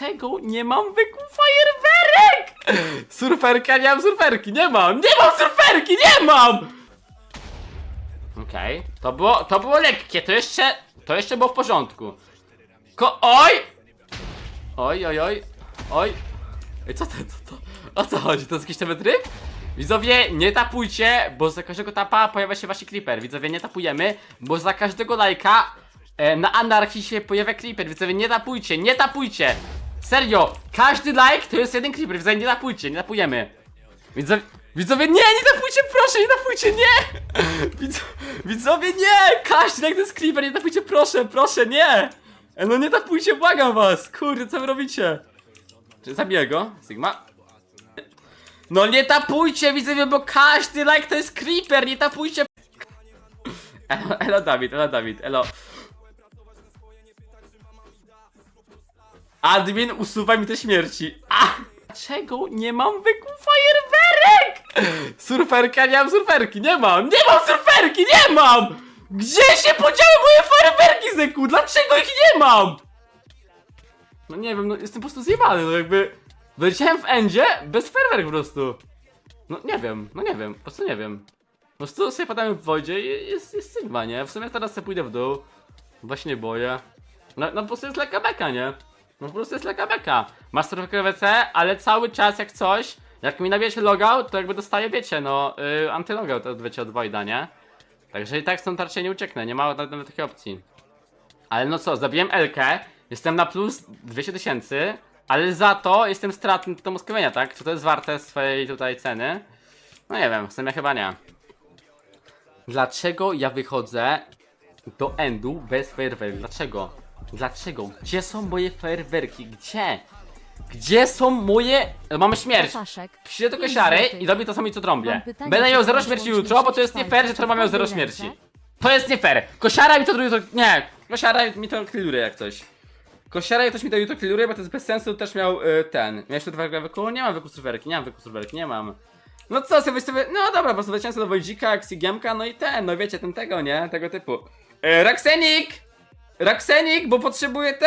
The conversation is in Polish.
Dlaczego nie mam wyku fajerwerek? Surferka, nie mam surferki, nie mam, nie mam surferki, nie mam! Okej, to było, to było lekkie, to jeszcze, to jeszcze było w porządku. Ko, oj! Oj, oj, oj, oj. Ej, co to, co to? O co chodzi? To jest jakiś nowy tryb? Widzowie, nie tapujcie, bo za każdego tapa pojawia się wasz creeper. Widzowie, nie tapujemy, bo za każdego lajka e, na anarchii się pojawia creeper. Widzowie, nie tapujcie, nie tapujcie! Serio, każdy like to jest jeden creeper. Widzowie, nie tapujcie, nie tapujemy. Widzowie, widzowie, nie, nie tapujcie, proszę, nie tapujcie, nie! Widz, widzowie, nie! Każdy like to jest creeper, nie tapujcie, proszę, proszę, nie! E, No nie tapujcie, błagam was! Kurde, co wy robicie? Czy zabiję go? Sigma? No nie tapujcie, widzowie, bo każdy like to jest creeper, nie tapujcie! Elo, elo Dawid, elo Dawid, elo. Admin, usuwaj mi te śmierci. A! Dlaczego nie mam wyku fajerwerek? Surferka, nie mam surferki, nie mam, nie mam surferki, nie mam! Gdzie się podziały moje fajerwerki, Zeku? Dlaczego ich nie mam? No nie wiem, no jestem po prostu zjebany, no jakby... Wyleciałem w endzie bez fajerwerek po prostu. No nie wiem, no nie wiem, po prostu nie wiem. Po prostu sobie padałem w wodzie i jest, jest Sigma, nie? W sumie teraz sobie pójdę w dół. Właśnie boję. No, no po prostu jest lekka beka, nie? No po prostu jest lekka beka. Masz surfkę WC, ale cały czas jak coś, jak mi nabijecie logout, to jakby dostaję, wiecie, no, yy, antylogout, od- wiecie, od Voida, nie? Także i tak stąd raczej nie ucieknę, nie ma nawet, takiej opcji. Ale no co, zabiłem Elkę, jestem na plus 200 tysięcy, ale za to jestem stratny do Moskowienia, tak? Czy to jest warte swojej tutaj ceny? No nie wiem, w sumie chyba nie. Dlaczego ja wychodzę do endu bez fajerwerki? Dlaczego? Dlaczego? Gdzie są moje fajerwerki? Gdzie? Gdzie są moje... E, Mamy śmierć! Staszek. Przyjdę do Pięć złotych. i robi to samo co. Mam pytanie, Będę czy miał zero śmierci jutro, bo to jest nie fair, że to miał zero ręce? śmierci. To jest nie fair. Kosiara mi to jutro... Nie, kosiara mi to kliruje jak coś. Kosiara ktoś mi to jutro kliruje, bo to jest bez sensu, też miał y, ten. Miałeś tu dwa wyku? Nie mam wyku surferki, nie mam wyku surferki, nie mam. No co sobie sobie, no dobra, po prostu leciałem sobie do Wojdzika, Xigiemka, no i ten, no wiecie, ten tego, nie? Tego typu. E, Raksenik! Raksenik, bo potrzebuję tego.